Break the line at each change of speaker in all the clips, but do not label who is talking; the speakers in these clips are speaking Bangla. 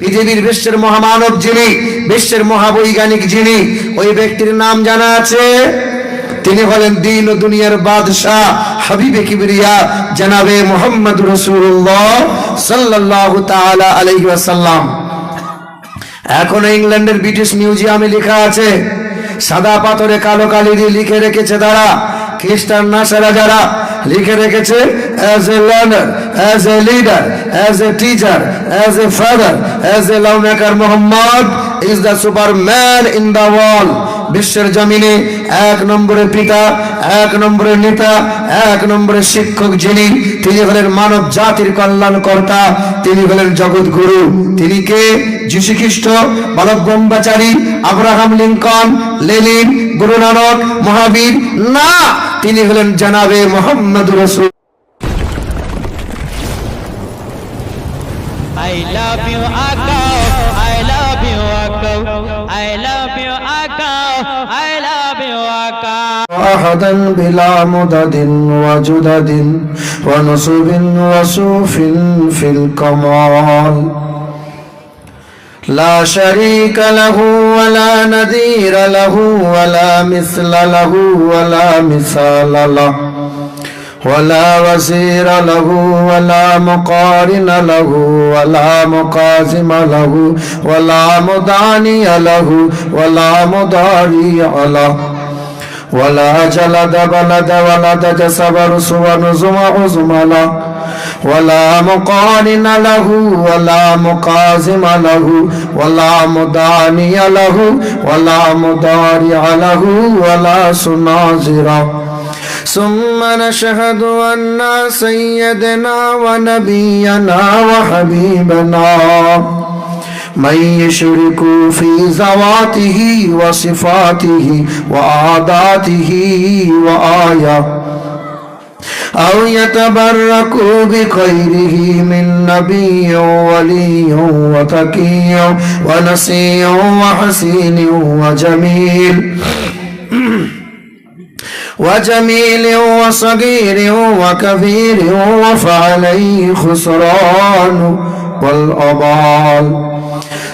পৃথিবীর বিশ্বের মহামানব যিনি, বিশ্বের মহাবৈজ্ঞানিক যিনি, ওই ব্যক্তির নাম জানা আছে? তিনি হলেন দিন ও দুনিয়ার বাদশাহ হাবিবে কিবরিয়া, জানাবে মোহাম্মদ রসুল্লাহ সাল্লাল্লাহু তাআলা আলাইহি ওয়াসাল্লাম। এখন ইংল্যান্ডের ব্রিটিশ মিউজিয়ামে লেখা আছে, সাদা পাথরে কালো কালি দিয়ে লিখে রেখেছে তারা, খ্রিস্টান নাসারা যারা লিখে রেখেছে learner as a leader as a teacher as a father as a love maker Muhammad is the super man in the world বিশ্বের জমিনে এক নম্বরের পিতা, এক নম্বরের নেতা, এক নম্বরের শিক্ষক যিনি, তিনি হলেন মানব জাতির কল্যাণকর্তা, তিনি হলেন জগৎ গুরু। তিনি কে? যীশু খ্রিস্ট বালক ব্রহ্মচারী, Abraham Lincoln, Lenin Guru Nanak মহাবীর। না, তিনি হলেন জানাবে মোহাম্মদ রসুল।
I love you, Akko. I love you, Akko. I love you, Akko. I love you, Akko.
أحدا بلا مدد وجدد ونصب وسوف في الكمال لا شريك له ولا نذير له ولا مثل له ولا مثال له ولا وزير له ولا مقارن له ولا مقازم له ولا مداني له ولا مضاري له. ولا جلد بلد ولد جسب رسو نزم عزم له. ولا مقارن له ولا مقازم له ولا مداني له ولا مضارع له ولا سنازره ثم نشهد أن سيدنا ونبينا وحبيبنا من يشرك في ذواته وصفاته وعاداته وآية أو يتبرك بخيره من نبي ولي وتقي ونسي وحسين وجميل وجميل وصغير وكبير وفعليه خسران والأضال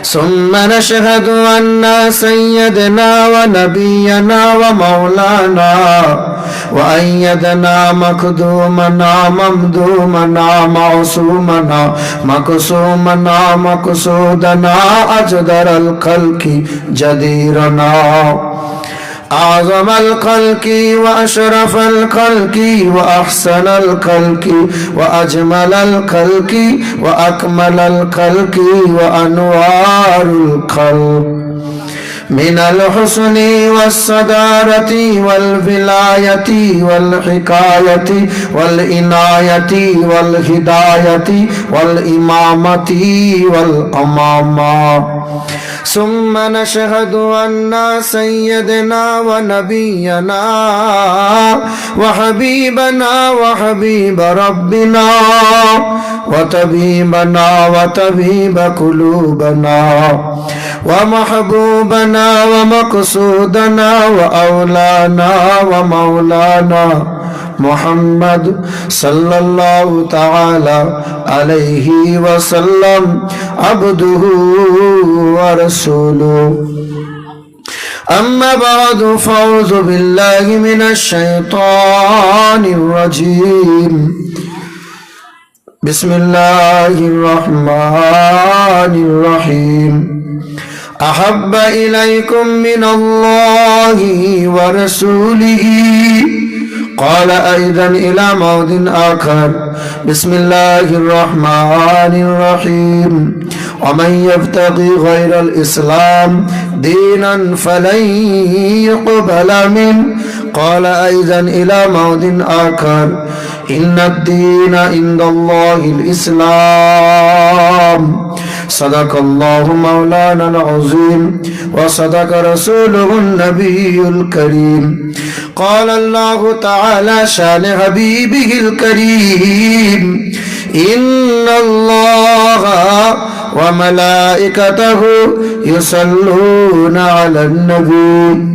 ثم نشهد أن سيدنا ونبينا ومولانا وأيدنا مخدومنا ممدومنا معصومنا مقسومنا مقصودنا أجدر الخلق جديرنا أعظم الخلق وأشرف الخلق وأحسن الخلق وأجمل الخلق وأكمل الخلق وأنوار الخلق. من الحسن والصدارة والولاية والحكاية والإناية والهداية والإمامة والأمامة. ثم نشهد أن سيدنا ونبينا وحبيبنا وحبيب ربنا وطبيبنا وطبيب قلوبنا ومحبوبنا ومقصودنا وأولانا ومولانا محمد صلى الله تعالى عليه وسلم عبده ورسوله. أما بعد فأعوذ بالله من الشيطان الرجيم. بسم الله الرحمن الرحيم. أحب إليكم من الله ورسوله قال أيضا إلى موضع آخر بسم الله الرحمن الرحيم ومن يبتغي غير الإسلام دينا فلن يقبل منه قال أيضا إلى موضع آخر إن الدين عند الله الإسلام صدق الله مولانا العظيم وصدق رسوله النبي الكريم قال الله تعالى شان حبيبه الكريم إن الله وملائكته يصلون على النبي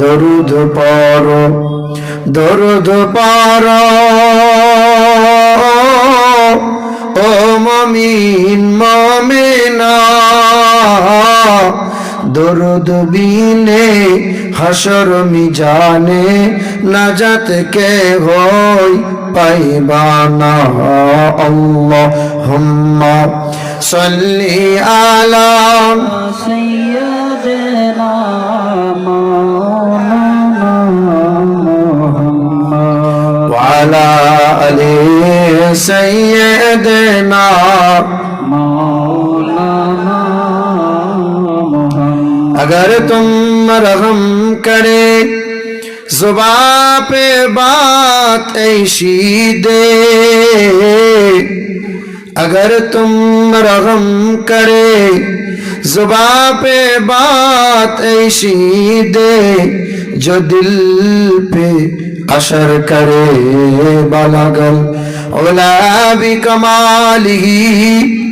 দরুদ পর দরুদ পর ও মমিন মমিনা, দরুদ বিনে হাসর মিজানে নাজাত কে হই পাইবানা আল্লাহ হুম্মা সাল্লি আলা সাইয়্যিদিনা علی سیدنا
مولانا اگر
تم مرغم کرے زباں پہ بات ایشی دے اگر تم رغم کرے زباں پہ بات ایشی دے جو دل پہ حشر کرے بالا گل اولا بھی کمالی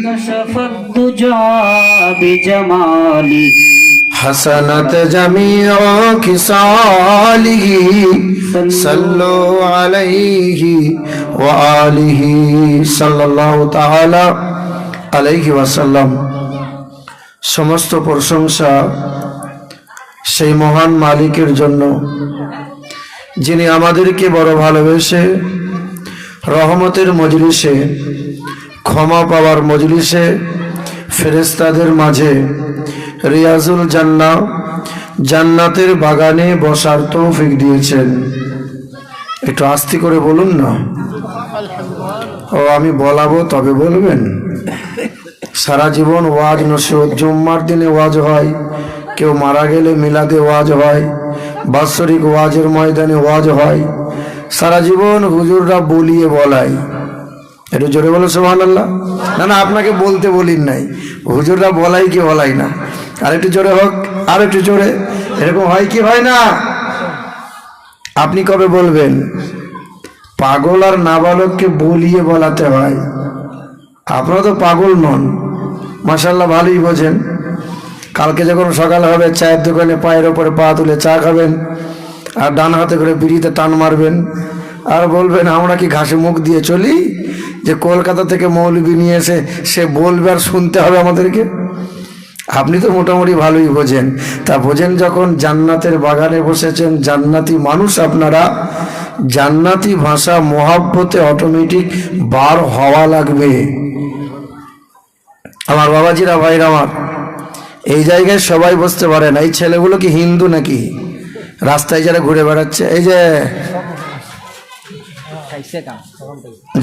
کشف الدجا بجمالی
حسنت جمیع کسالی صلو علیہ وآلہ صلی اللہ تعالی علیہ وسلم সমস্ত প্রশংসা সেই মহান মালিকের জন্য যিনি আমাদেরকে বড় ভালোবেসে রহমতের মজলিসে, ক্ষমা পাওয়ার মজলিসে ফেরেস্তাদের মাঝে রিয়াজুল জান্না জান্নাতের বাগানে বসার তৌফিক দিয়েছেন। একটু আস্তি করে বলুন না। ও, আমি বলাবো, তবে বলবেন? সারা জীবন ওয়াজ নসিহত, জুম্মার দিনে ওয়াজ হয়, কেউ মারা গেলে মিলাদে ওয়াজ হয় বাৎসরিক ওয়াজের ময়দানে ওয়াজ হয়। সারা জীবন হুজুররা বলিয়ে বলায়। একটু জোরে বলো সোহান আল্লাহ না না, আপনাকে বলতে বলিন নাই। হুজুররা বলাই কি বলাই না। আর একটু জোরে হোক, আর একটু জোরে। এরকম হয় কি হয় না? আপনি কবে বলবেন? পাগল আর নাবালককে বলিয়ে বলাতে হয়। আপনারা তো পাগল নন। মাসাল্লাহ ভালোই বোঝেন। কালকে যখন সকাল হবে, চায়ের দোকানে পায়ের ওপরে পা তুলে চা খাবেন আর ডান হাতে করে বিড়িতে টান মারবেন আর বলবেন, আমরা কি ঘাসে মুখ দিয়ে চলি যে কলকাতা থেকে মৌলবি নিয়ে এসে সে বলবে আর শুনতে হবে আমাদেরকে? আপনি তো মোটামুটি ভালোই বোঝেন। তা বোঝেন যখন জান্নাতের বাগানে বসেছেন, জান্নাতি মানুষ আপনারা, জান্নাতি ভাষা মহাব্বতে অটোমেটিক বার হওয়া লাগবে। আমার বাবাজিরা, ভাইরা আমার এই জায়গায় সবাই বসতে পারে না। এই ছেলেগুলো কি হিন্দু নাকি? রাস্তায় যারা ঘুরে বেড়াচ্ছে। এই যে,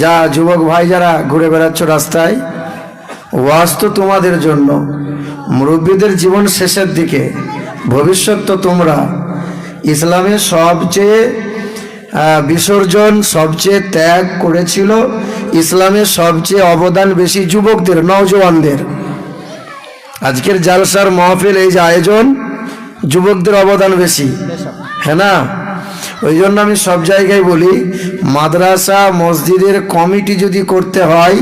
যা যুবক ভাই যারা ঘুরে বেড়াচ্ছ রাস্তায়, ওয়াজ তো তোমাদের জন্য। মুরব্বীদের জীবন শেষের দিকে, ভবিষ্যৎ তো তোমরা। ইসলামের সবচেয়ে বিসর্জন, সবচেয়ে ত্যাগ করেছিল ইসলামের সবচেয়ে অবদান বেশি যুবকদের নওজওয়ানদের আজকের জালসার মহফিল এই যে আয়োজন, যুবকদের অবদান বেশি হ্যাঁ না? ওই জন্য আমি সব জায়গায় বলি, মাদ্রাসা, মসজিদের কমিটি যদি করতে হয়,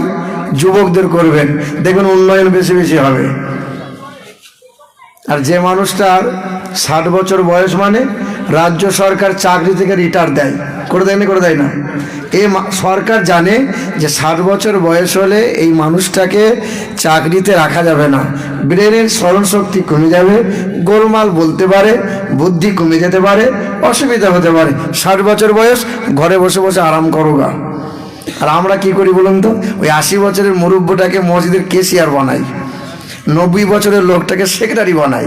যুবকদের করবেন। দেখবেন উন্নয়ন বেশি বেশি হবে। আর যে মানুষটার ষাট বছর বয়স মানে রাজ্য সরকার চাকরি থেকে রিটায়ার দেয়। করে দেয় না করে দেয় না। মা- সরকার জানে যে ষাট বছর বয়স হলে এই মানুষটাকে চাকরিতে রাখা যাবে না। ব্রেনের স্মরণ শক্তি কমে যাবে, গোলমাল বলতে পারে, বুদ্ধি কমে যেতে পারে, অসুবিধা হতে পারে। ষাট বছর বয়স, ঘরে বসে বসে আরাম করো গা আর আমরা কি করি বলুন তো? ওই আশি বছরের মুরব্বটাকে মসজিদের কেসিয়ার বানাই। নব্বই বছরের লোকটাকে সেক্রেটারি বানাই।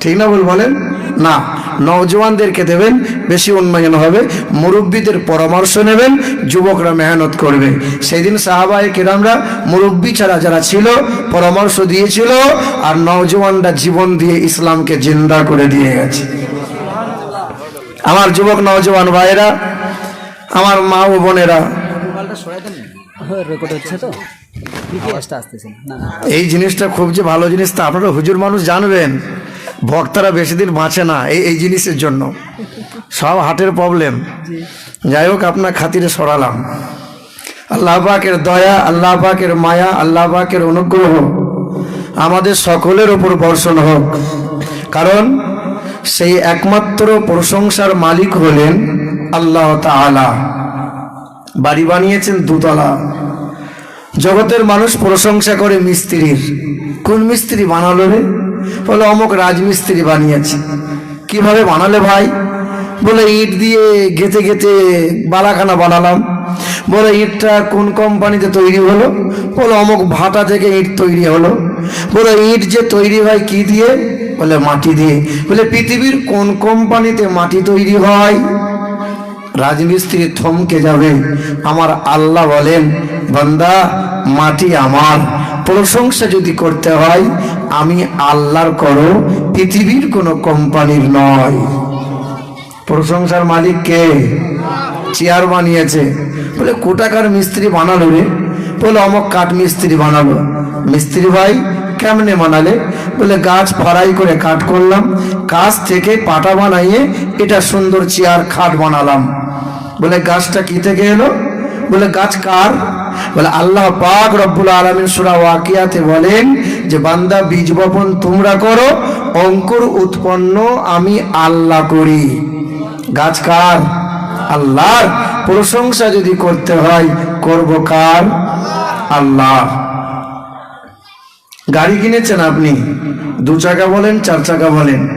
ঠিক না বল বলেন? না নওজওয়ানদেরকে দেবেন, বেশি উন্নয়ন হবে, মুরব্বীদের পরামর্শ নেবেন, যুবকরা মেহনত করবে। সেই দিন সাহাবায়ে কেরামরা মুরব্বী ছাড়া যারা ছিল, পরামর্শ দিয়েছিল, আর নওজওয়ানরা জীবন দিয়ে ইসলামকে জিন্দা করে দিয়ে গেছে। আমার যুবক নওজওয়ান ভাইয়েরা, আমার মা ও বোনেরা, এই জিনিসটা খুব যে ভালো জিনিস তা আপনারা হুজুর মানুষ জানবেন। ভক্তরা বেশি দিন বাঁচে না এই এই জিনিসের জন্য। সব হার্টের প্রবলেম যাই হোক, আপনার খাতিরে সরালাম। আল্লাহ পাকের দয়া, আল্লাহ পাকের মায়া, আল্লাহ পাকের অনুগ্রহ আমাদের সকলের ওপর বর্ষণ হোক। কারণ সেই একমাত্র প্রশংসার মালিক হলেন আল্লাহ তাআলা। বাড়ি বানিয়েছেন দুতলা। জগতের মানুষ প্রশংসা করে মিস্ত্রির। কোন মিস্ত্রি বানালো রে? বলে, অমুক রাজমিস্ত্রি বানিয়েছে। কীভাবে বানালে ভাই? বলে, ইট দিয়ে গেতে গেতে বালাখানা বানালাম। বলে, ইটটা কোন কোম্পানিতে তৈরি হলো? বলে, অমুক ভাটা থেকে ইট তৈরি হলো। বলে, ইট যে তৈরি হয় কি দিয়ে? বলে, মাটি দিয়ে। বলে, পৃথিবীর কোন কোম্পানিতে মাটি তৈরি হয়? রাজমিস্ত্রি থমকে যাবে। আমার আল্লাহ বলেন, বান্দা, মাটি আমার। প্রশংসা যদি করতে হয়, আমি আল্লাহর করো, পৃথিবীর কোনো কোম্পানির নয়। প্রশংসার মালিক কে? চেয়ার বানিয়েছে। বলে, কোটাকার মিস্ত্রি বানালো রে। বলে, অমক কাঠ মিস্ত্রি বানালো। মিস্ত্রি ভাই, কেমনে বানালে? বলে, গাছ ফাড়াই করে কাঠ করলাম, গাছ থেকে পাটা বানাইয়ে এটা সুন্দর চেয়ার খাট বানালাম। বলে, গাছটা কি থেকে এলো? বলে, গাছ কার? বলে আল্লাহ পাক রব্বুল আলমিন সুরা ওয়াকিয়াতে বলেন যে, বান্দা, বীজ বপন তোমরা করো, অঙ্কুর উৎপন্ন আমি আল্লাহ করি। গাছ কার? আল্লাহর। প্রশংসা যদি করতে হয়, করব কার? আল্লাহ। গাড়ি কিনেছেন আপনি? দু চাকা বলেন, চার চাকা বলেন?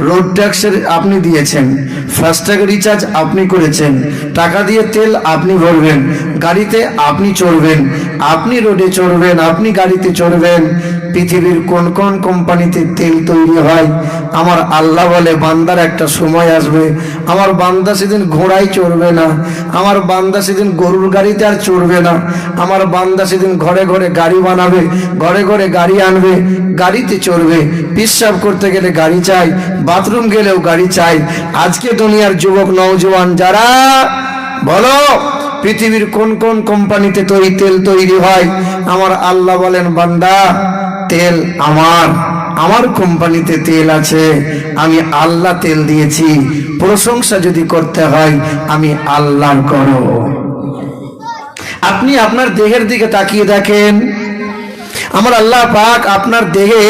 রোড ট্যাক্সের আপনি দিয়েছেন। ফাস্ট্যাগ রিচার্জ আপনি করেছেন। টাকা দিয়ে তেল আপনি ভরবেন। গাড়িতে আপনি চড়বেন। আপনি রোডে চড়বেন, আপনি গাড়িতে চড়বেন। পৃথিবীর কোন কোন কোম্পানিতে তেল তৈরি হয়? আমার আল্লাহ বলে, বান্দার একটা সময় আসবে। আমার বান্দা সেদিন ঘোড়ায় চড়বে না। আমার বান্দা সেদিন গরুর গাড়িতে আর চড়বে না। আমার বান্দা সেদিন ঘরে ঘরে গাড়ি বানাবে, ঘরে ঘরে গাড়ি আনবে, গাড়িতে চড়বে। পিসাব করতে গেলে গাড়ি চাই বাথরুম গেলেও গাড়ি চাই। আজকে দুনিয়ার যুবক, নওজোয়ান যারা, বলো, পৃথিবীর কোন কোন কোম্পানিতে তৈরি তেল তৈরি হয়? আমার আল্লাহ বলেন, বান্দা, তেল আমার। আমার কোম্পানিতে তেল আছে, আমি আল্লাহ তেল দিয়েছি। প্রশংসা যদি করতে হয়, আমি আল্লাহর করো। আপনি আপনার দেহের দিকে তাকিয়ে দেখেন। আমার আল্লাহ পাক আপনার দেহে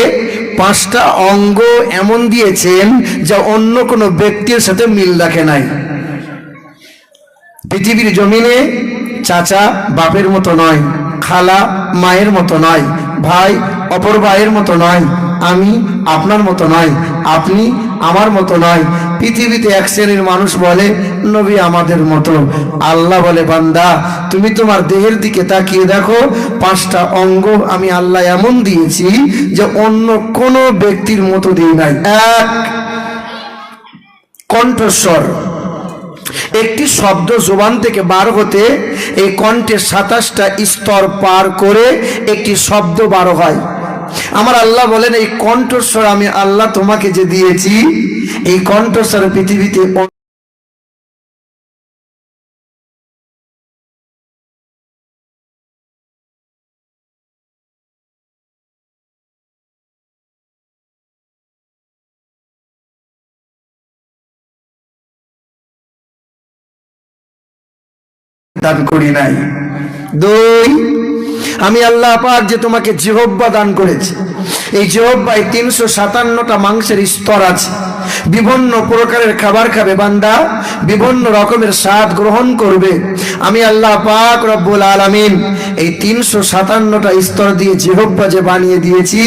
পাঁচটা অঙ্গ এমন দিয়েছেন যা অন্য কোনো ব্যক্তির সাথে মিল রাখে নাই। পৃথিবীর জমিনে চাচা বাপের মতো নয়, খালা মায়ের মতো নয়, ভাই অপর ভাইয়ের মতো নয়, আমি আপনার মতো নয়, আপনি আমার মতো নয় পৃথিবীতে এক শ্রেণির মানুষ বলে, নবী আমাদের মতো। আল্লাহ বলে, বান্দা, তুমি তোমার দেহের দিকে তাকিয়ে দেখো, পাঁচটা অঙ্গ আমি আল্লাহ এমন দিয়েছি যে অন্য কোনো ব্যক্তির মতো দিই নাই। এক কণ্ঠস্বর। একটি শব্দ জোবান থেকে বার হতে এই কণ্ঠের সাতাশটা স্তর পার করে একটি শব্দ বার হয়। আমার আল্লাহ বলেন, এই কণ্ঠস্বর আমি আল্লাহ তোমাকে যে দিয়েছি, এই কণ্ঠস্বর পৃথিবীতে দান করি নাই। দুই আমি আল্লাহ পাক যে তোমাকে জিহব্বা দান করেছি। এই জিহব্বায় তিনশো সাতান্নটা মাংসের স্তর আছে। বিভিন্ন প্রকারের খাবার খাবে বান্দা, বিভিন্ন রকমের স্বাদ গ্রহণ করবে। আমি আল্লাহ পাক রব্বুল আলামিন এই তিনশো সাতান্নটা স্তর দিয়ে জিহব্বা যে বানিয়ে দিয়েছি,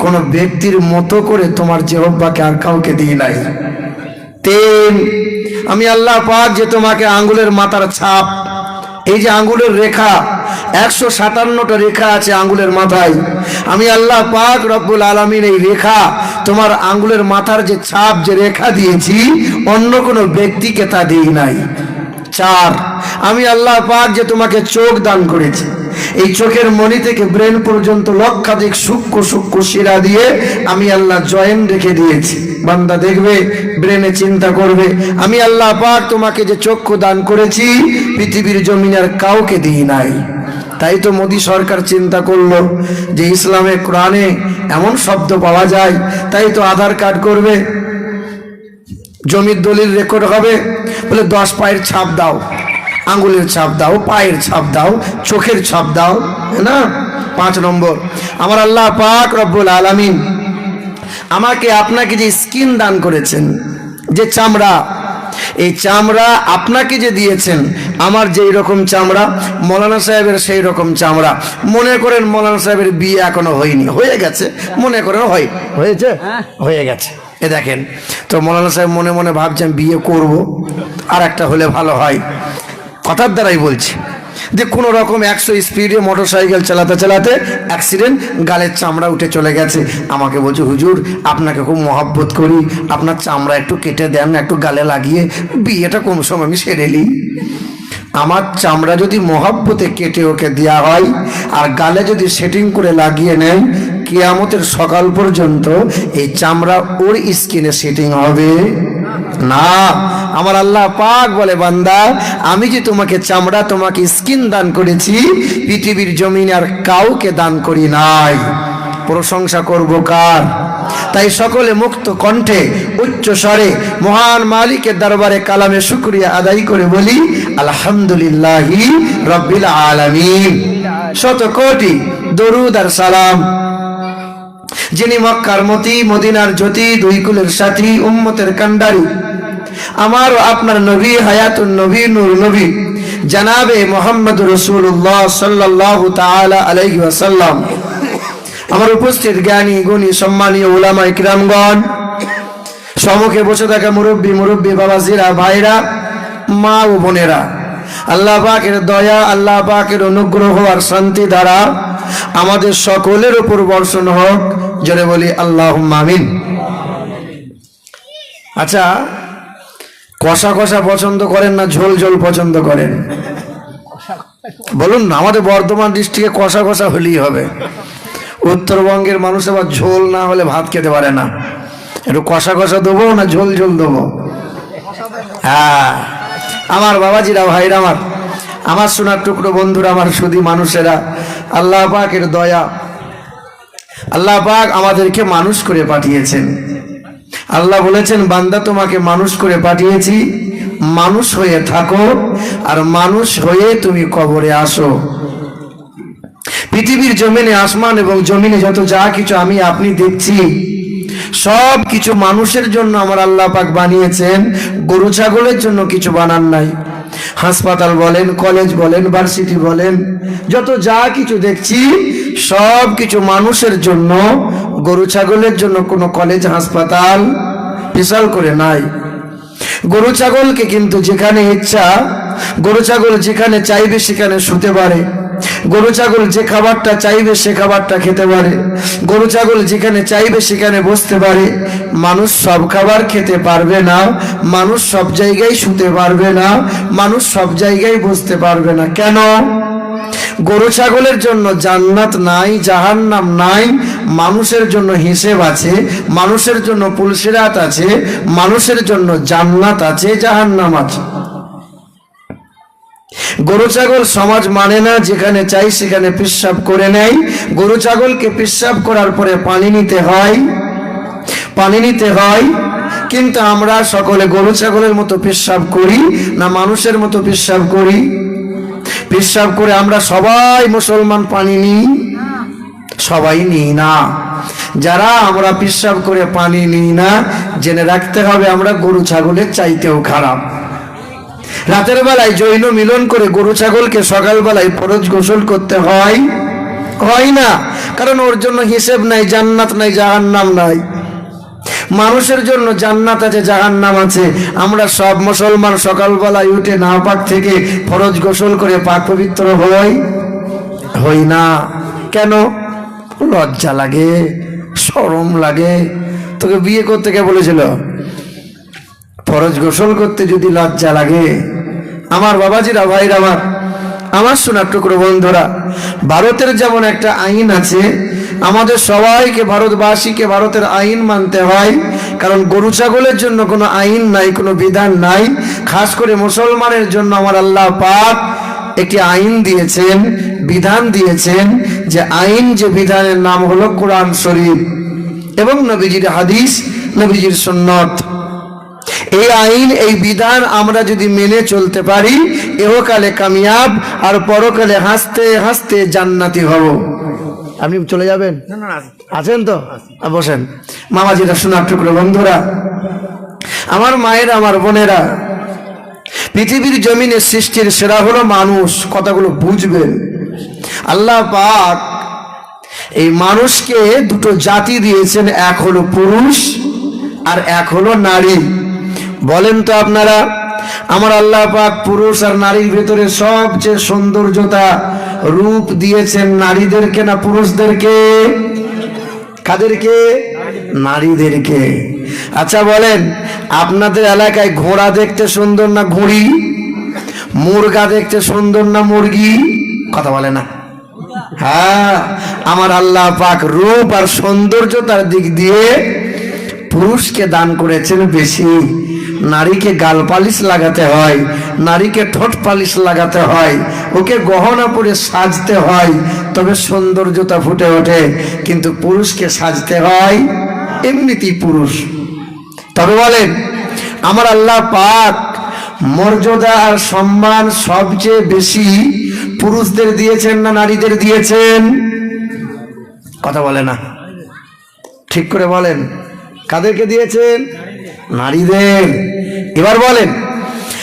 কোন ব্যক্তির মতো করে তোমার জিহব্বাকে আর কাউকে দিয়ে নাই। তিন, আমি আল্লাহ পাক যে তোমাকে আঙ্গুলের মাথার ছাপ এই যে আঙ্গুলের রেখা, একশো সাতান্নটা রেখা আছে আঙ্গুলের মাথায়। আমি আল্লাহ পাক রব্বুল আলমিন এই রেখা, তোমার আঙ্গুলের মাথার যে ছাপ, যে রেখা দিয়েছি, অন্য কোনো ব্যক্তিকে তা দিই নাই। চার, আমি আল্লাহ পাক যে তোমাকে চোখ দান করেছি, এই চোখের মণি থেকে ব্রেন পর্যন্ত লক্ষাধিক সূক্ষ্ম সূক্ষ্ম শিরা দিয়ে আমি আল্লাহ জয়েন রেখে দিয়েছি। বান্দা দেখবে, ব্রেনে চিন্তা করবে, আমি আল্লাহ পাক তোমাকে যে চক্ষু দান করেছি, পৃথিবীর জমিনের কাউকে দিই নাই। তাই তো মোদী সরকার চিন্তা করল যে ইসলামে, কোরআনে এমন শব্দ পাওয়া যায়, তাই তো আধার কার্ড করবে, জমির দলিল রেকর্ড হবে। বলে, দশ পায়ের ছাপ দাও, আঙ্গুলের ছাপ দাও, পায়ের ছাপ দাও, চোখের ছাপ দাও না? পাঁচ নম্বর, আমার আল্লাহ পাক রব্বুল আলামিন আমাকে আপনাকে যে স্কিন দান করেছেন যে চামড়া এই চামড়া আপনাকে যে দিয়েছেন আমার যেই রকম চামড়া মৌলানা সাহেবের সেই রকম চামড়া মনে করেন মৌলানা সাহেবের বিয়ে এখনও হয়নি হয়ে গেছে মনে করেন হয় হয়েছে হয়ে। গেছে। এ দেখেন তো মৌলানা সাহেব মনে মনে ভাবছেন বিয়ে করব আর একটা হলে ভালো হয়। কথার দ্বারাই বলছি। যে কোনো রকম একশো স্পিডে মোটর সাইকেল চালাতে চালাতে অ্যাক্সিডেন্ট গালের চামড়া উঠে চলে গেছে। আমাকে বলছে, হুজুর, আপনাকে খুব মহাব্বত করি। আপনার চামড়া একটু কেটে দেন, একটু গালে লাগিয়ে। বিয়েটা কোন সময় আমি সেরে নিই? আমার চামড়া যদি মহাব্বতে কেটে ওকে দেওয়া হয়, আর গালে যদি সেটিং করে লাগিয়ে নেয়, কেয়ামতের সকাল পর্যন্ত এই চামড়া ওর স্কিনে সেটিং হবে। না, আমার আল্লাহ পাক বলে, বান্দা, আমি যে তোমাকে চামড়া, তোমাকে স্কিন দান করেছি, পৃথিবীর জমিন আর কাউকে দান করি নাই। প্রশংসা করব কার? তাই সকলে মুক্ত কণ্ঠে, উচ্চ স্বরে, মহান মালিকের দরবারে কালামে শুক্রিয়া আদায় করে বলি, আলহামদুলিল্লাহি রব্বিল আলামিন। শত কোটি দরুদ আর সালাম। যিনি মক্কার মতি, মদিনার জ্যোতি, দুই কুলের সাথী, উম্মতের কান্ডারি আমার আপনার নবী, হায়াতুন নবী, নূর নবী, জানাবে মোহাম্মদ রসুল্লাহ সাল্লাহ তাআলা আলাইহি ওয়াসাল্লাম। আমার উপস্থিত জ্ঞানী, গুণী, সম্মানীয় ওলামা ইকরামগণ সম্মুখে বসে থাকা মুরব্বী মুরব্বী বাবাজিরা, ভাইরা, মা ও বোনেরা, আল্লাহ পাকের দয়া, আল্লাহ পাকের অনুগ্রহ আর শান্তি দ্বারা আমাদের সকলের উপর বর্ষণ হোক। জোরে বলি আল্লাহ আমিন। আচ্ছা কষা কষা পছন্দ করেন না ঝোল ঝোল পছন্দ করেন? বলুন না, আমাদের বর্ধমান ডিস্ট্রিক্টে কষা কষা হলেই হবে। উত্তরবঙ্গের মানুষ আবার ঝোল না হলে ভাত খেতে পারে না। একটু কষা কষা দেবো না ঝোল ঝোল দেবো? হ্যাঁ আমার বাবাজিরা, ভাইরা আমার আমার সোনার টুকরো বন্ধুরা, আমার সুদী মানুষেরা, আল্লাহ পাকের দয়া আল্লাহ পাক আমাদেরকে মানুষ করে পাঠিয়েছেন। আল্লাহ বলেছেন, বান্দা, তোমাকে মানুষ করে পাঠিয়েছি। মানুষ হয়ে থাকো আর মানুষ হয়ে তুমি কবরে আসো। পৃথিবীর জমিনে, আসমান এবং জমিনে যত যা কিছু আমি আপনি দেখছি, সব কিছু মানুষের জন্য আমার আল্লাহ পাক বানিয়েছেন। গরু, ছাগলের জন্য কিছু বানান নাই। হাসপাতাল বলেন, কলেজ বলেন, ভার্সিটি বলেন, যত যা কিছু দেখছি সব কিছু মানুষের জন্য, গরু, ছাগলের জন্য কোনো কলেজ হাসপাতাল বিশাল করে নাই। গরু, ছাগলকে কিন্তু যেখানে ইচ্ছা, গরু, ছাগল যেখানে চাইবে সেখানে শুতে পারে। গরু, ছাগল যে খাবারটা চাইবে সে খাবারটা খেতে পারে। গরু, ছাগল যেখানে চাইবে সেখানে বসতে পারে। মানুষ সব খাবার খেতে পারবে না, মানুষ সব জায়গায় শুতে পারবে না, মানুষ সব জায়গায় বসতে পারবে না। কেন? গরু ছাগলের জন্য জান্নাত নাই, জাহান্নাম নাই, মানুষের জন্য হিসেব আছে, মানুষের জন্য পুলসিরাত আছে, মানুষের জন্য জান্নাত আছে, জাহান্নাম আছে। গরু ছাগল সমাজ মানে না, যেখানে চাই সেখানে পেশাব করে নেয়। গরু ছাগলকে পেশাব করার পরে পানি নিতে হয়, পানি নিতে হয়, কিন্তু আমরা সকলে গরু ছাগলের মতো পেশাব করি, না মানুষের মতো পেশাব করি। পেশাব করে আমরা সবাই মুসলমান পানি নিই? সবাই নিই না। যারা আমরা পেশাব করে পানি নিই না, জেনে রাখতে হবে আমরা গরু ছাগলের চাইতেও খারাপ। রাতের বেলায় জৈন মিলন করে গরু ছাগলকে সকালবেলায় ফরজ গোসল করতে হয়? হয় না। কারণ ওর জন্য হিসেব নাই, জান্নাত নাই, জাহান্নাম নাই। মানুষের জন্য জান্নাত আছে, জাহান্নাম আছে। আমরা সব মুসলমান সকালবেলায় উঠে না পাক থেকে ফরজ গোসল করে পাক পবিত্র হই? হই না। কেন? লজ্জা লাগে, শরম লাগে। তোকে বিয়ে করতে কে বলেছিল? ফরজ গোসল করতে যদি লজ্জা লাগে। আমার বাবাজিরা, ভাইরা আমার আমার শোনার টুকরো বন্ধুরা, ভারতের যেমন একটা আইন আছে আমাদের সবাইকে, ভারতবাসীকে ভারতের আইন মানতে হয়। কারণ গরু ছাগলের জন্য কোনো আইন নাই, কোনো বিধান নাই। খাস করে মুসলমানের জন্য আমার আল্লাহ পাক একটি আইন দিয়েছেন, বিধান দিয়েছেন যে আইন যে বিধানের নাম হলো কোরআন শরীফ এবং নবীজির হাদিস, নবীজির সুন্নত। এই আইন, এই বিধান আমরা যদি মেনে চলতে পারি, এহকালে কামিয়াব আর পরকালে হাসতে হাসতে জান্নাতি হব। আপনি চলে যাবেন? আছেন তো? বসেন। মামাজিরা শোনার টুকরো বন্ধুরা। আমার মায়ের আমার বোনেরা পৃথিবীর জমিনে সৃষ্টির সেরা হলো মানুষ। কথাগুলো বুঝবেন। আল্লাহ পাক এই মানুষকে দুটো জাতি দিয়েছেন এক হলো পুরুষ আর এক হলো নারী। বলেন তো আপনারা আমার আল্লাহ পাক পুরুষ আর নারীর ভেতরে সবচেয়ে সৌন্দর্যতা রূপ দিয়েছেন নারীদেরকে না পুরুষদেরকে? কাদেরকে? নারীদেরকে। আচ্ছা বলেন, আপনাদের এলাকায় ঘোড়া দেখতে সুন্দর না ঘুড়ি? মুরগা দেখতে সুন্দর না মুরগি? কথা বলে না। হ্যাঁ আমার আল্লাহ পাক রূপ আর সৌন্দর্যতার দিক দিয়ে পুরুষকে দান করেছেন বেশি। নারীকে গাল পালিশ লাগাতে হয়, নারীকে ঠোঁট পালিশ লাগাতে হয়, ওকে গহনা পরে সাজতে হয়, তবে সৌন্দর্যতা ফুটে ওঠে, কিন্তু পুরুষকে সাজতে হয় এমনিতেই পুরুষ। তবে বলেন, আমার আল্লাহ পাক মর্যাদা আর সম্মান সবচেয়ে বেশি পুরুষদের দিয়েছেন না নারীদের দিয়েছেন? কথা বলে না। ঠিক করে বলেন, কাদেরকে দিয়েছেন? নারীদের। এবার বলেন,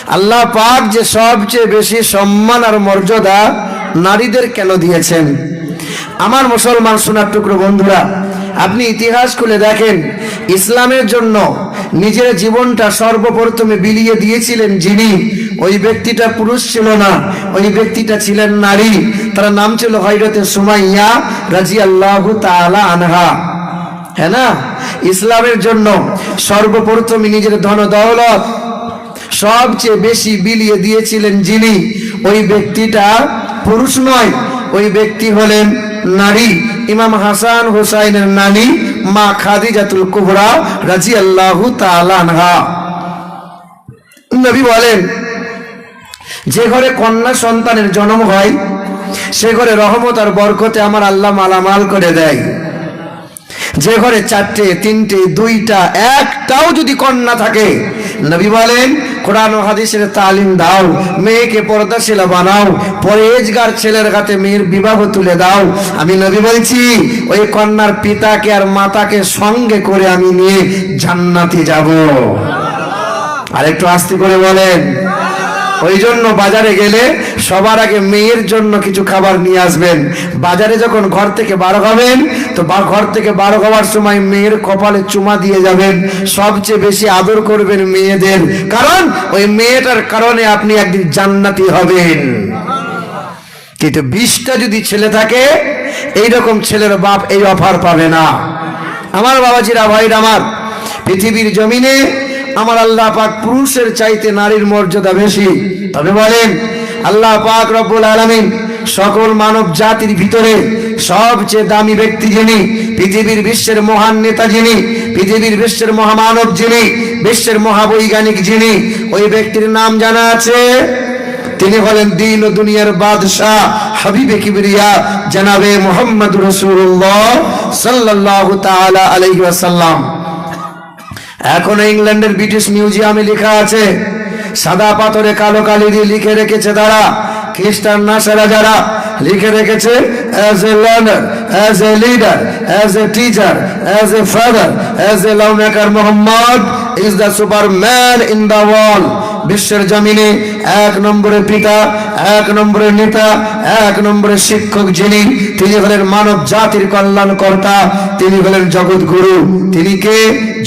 আল্লাহ পাক যে সবচেয়ে বেশি সম্মান আর মর্যাদা নারীদের কেন দিয়েছেন? আমার মুসলমান সোনার টুকরো বন্ধুরা, আপনি ইতিহাস খুলে দেখেন, ইসলামের জন্য নিজের জীবনটা সর্বপ্রথমে বিলিয়ে দিয়েছিলেন যিনি। ওই ব্যক্তিটা পুরুষ ছিল না, ওই ব্যক্তিটা ছিলেন নারী। তার নাম ছিল হয়রতে সুমাইয়া রাজি আল্লাহ তালা আনহা। হ্যাঁ না? ইসলামের জন্য সর্বপ্রথমে নিজের ধন দৌলত সবচেয়ে বেশি বিলিয়ে দিয়েছিলেন যিনি, ওই ব্যক্তিটা পুরুষ নয়, ওই ব্যক্তি হলেন নারী। ইমাম হাসান হোসাইনের নানি মা খাদিজাতুল কুবরা রাজি আল্লাহ তালানহা নবী বলেন, যে ঘরে কন্যা সন্তানের জন্ম হয়, সে ঘরে রহমত আর বরকতে আমার আল্লাহ মালামাল করে দেয়। যে ঘরে চারটে, তিনটে, দুইটা, একটাও যদি কন্যা থাকে, নবী বলেন কোরআন হাদিসের তালিম দাও, মেয়েকে পর্দাশীলা বানাও পরেজগার ছেলের কাছে মেয়ের বিবাহ তুলে দাও। আমি নবী বলছি, ওই কন্যার পিতাকে আর মাতাকে সঙ্গে করে আমি নিয়ে জান্নাতে যাব। আর একটু আস্তে করে বলেন। ওই জন্য বাজারে গেলে সবার আগে মেয়ের জন্য কিছু খাবার নিয়ে আসবেন। বাজারে যখন ঘর থেকে বার হবেন, তো ঘর থেকে বার হওয়ার সময় মেয়ের কপালে চুমা দিয়ে যাবেন। সবচেয়ে বেশি আদর করবেন মেয়েদের। কারণ ওই মেয়েটার কারণে আপনি একদিন জান্নাতি হবেন। কিন্তু বিশটা যদি ছেলে থাকে, এইরকম ছেলের বাপ এই অফার পাবে না। আমার বাবাজিরা, ভাইরা আমার, পৃথিবীর জমিনে আমার আল্লাহ পাক পুরুষের চাইতে নারীর মর্যাদা বেশি। তবে বলেন, আল্লাহ পাক রব্বুল আলামিন সকল মানব জাতির ভিতরে সবচেয়ে দামি ব্যক্তি যিনি, পৃথিবীর বিশ্বের মহান নেতা যিনি, পৃথিবীর বিশ্বের মহামানব যিনি, বিশ্বের মহাবৈজ্ঞানিক যিনি, ওই ব্যক্তির নাম জানা আছে? তিনি হলেন দিন ও দুনিয়ার বাদশাহ হাবিবে কিবরিয়া, জনাবে মোহাম্মদ রসুল্লাহ সাল্লাল্লাহু তাআলা আলাইহি ওয়াসাল্লাম। এখন ইংল্যান্ডের ব্রিটিশ মিউজিয়ামে লেখা আছে, সাদা পাথরে কালো কালি দিয়ে লিখে রেখেছে তারা, খ্রিস্টান নাসারা যারা লিখে রেখেছে as a learner as a leader as a teacher as a father as a love maker Muhammad is the super man in the world বিশ্বের জমিনে এক নম্বরে পিতা, এক নম্বরে নেতা, এক নম্বরে শিক্ষক যিনি, তিনি হলেন মানব জাতির কল্যাণকর্তা, তিনি হলেন জগৎ গুরু। তিনি কে?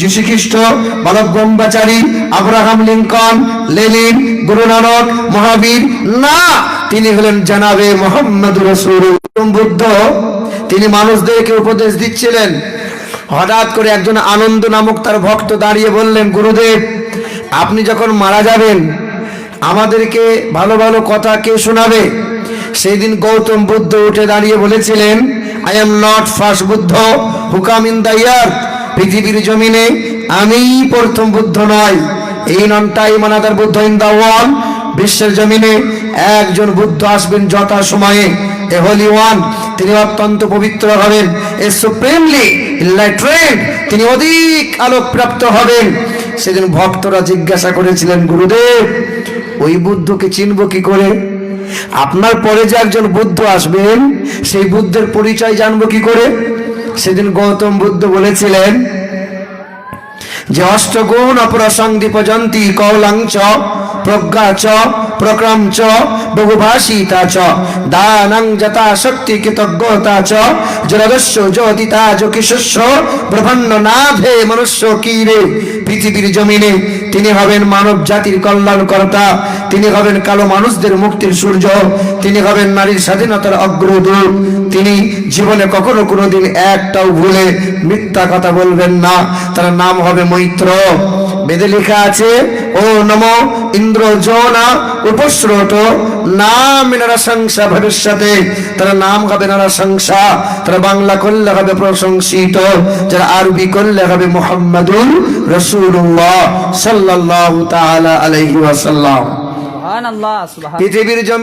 যীশু খ্রিস্ট বালক ব্রহ্মচারী, Abraham Lincoln, Lenin Guru Nanak মহাবীর। না, তিনি হলেন জানাবে মোহাম্মদ রসুল বুদ্ধ, তিনি মানুষদেরকে উপদেশ দিচ্ছিলেন। হঠাৎ করে একজন আনন্দ নামক তার ভক্ত দাঁড়িয়ে বললেন, গুরুদেব আপনি যখন মারা যাবেন, আমাদেরকে ভালো ভালো কথা কে শোনাবে? সেই দিন গৌতম বুদ্ধ উঠে দাঁড়িয়ে বলেছিলেন I am not first Buddha, who came in the year পৃথিবীর জমিনে আমিই প্রথম বুদ্ধ নয়। এই none another Buddha in the world, বিশ্বের জমিনে একজন বুদ্ধ আসবেন যথা সময়ে এ হোলি ওয়ান, তিনি অত্যন্ত পবিত্র হবেন। এ সুপ্রিমলি ট্রেন তিনি অধিক আলোকপ্রাপ্ত হবেন। সেদিন ভক্তরা জিজ্ঞাসা করেছিলেন, গুরুদেব, ওই বুদ্ধকে চিনব কি করে? আপনার পরে যে একজন বুদ্ধ আসবেন, সেই বুদ্ধের পরিচয় জানব কি করে? সেদিন গৌতম বুদ্ধ বলেছিলেন, যে অষ্টগুণ অপরসংদীপ জন্তি কৌলাংচ চ প্রজ্ঞা চ প্রক্রম চ বহুভাষিতা চ, দানং যথা শক্তি কৃতজ্ঞতা চ, জলদস্য জ্যোতিতা যকিশস্য ব্রহ্মাণ্ড নাভে মনুষ্য কীরে পৃথিবীর জমিনে তিনি হবেন মানব জাতির কল্যাণকর্তা, তিনি হবেন কালো মানুষদের মুক্তির সূর্য, তিনি হবেন নারীর স্বাধীনতার অগ্রদূত, তিনি জীবনে কখনো কোনোদিন একটাও ভুলে মিথ্যা কথা বলবেন না, তার নাম হবে মৈত্র। বেদে লেখা আছে ও নম ইন্দ্র জনা উপস্রোত নাম সংসা ভবিষ্যতে। তার নাম হবে নারা সংসা তারা বাংলা করলে হবে প্রশংসিত যারা আরবি করলে হবে মোহাম্মদুর রসুল্লাহ সাল্লাল্লাহু তাআলা আলাইহি ওয়াসাল্লাম।
সুবহানাল্লাহ
পৃথিবীর